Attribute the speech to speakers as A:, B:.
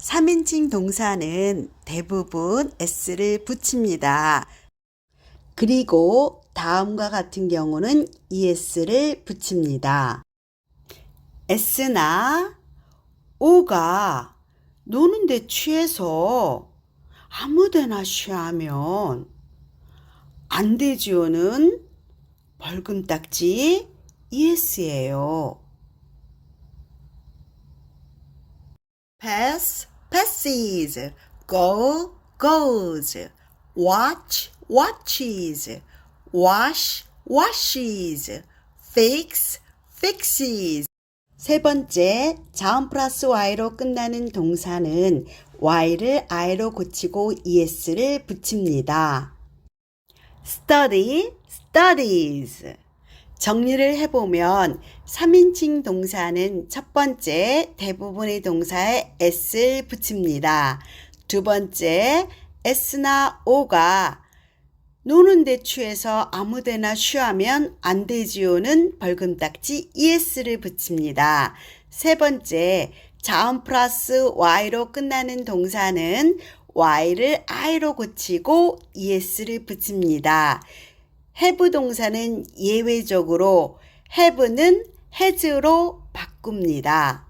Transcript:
A: 3인칭 동사는 대부분 s를 붙입니다. 그리고 다음과 같은 경우는 es를 붙입니다. s나 o가 노는데 취해서 아무데나 쉬하면 안 되지요는 벌금 딱지 es예요. pass, passes, go, goes, watch, watches, wash, washes, fix, fixes. 세 번째, 자음 플러스 y로 끝나는 동사는 y를 i로 고치고 es를 붙입니다. study, studies. 정리를 해보면 3인칭 동사는 첫 번째 대부분의 동사에 s를 붙입니다. 두 번째 s나 o가 노는데 취해서 아무데나 쉬하면 안 되지요는 벌금 딱지 es를 붙입니다. 세 번째 자음 플러스 y로 끝나는 동사는 y를 i로 고치고 es를 붙입니다. Have 동사는 예외적으로 have는 has로 바꿉니다.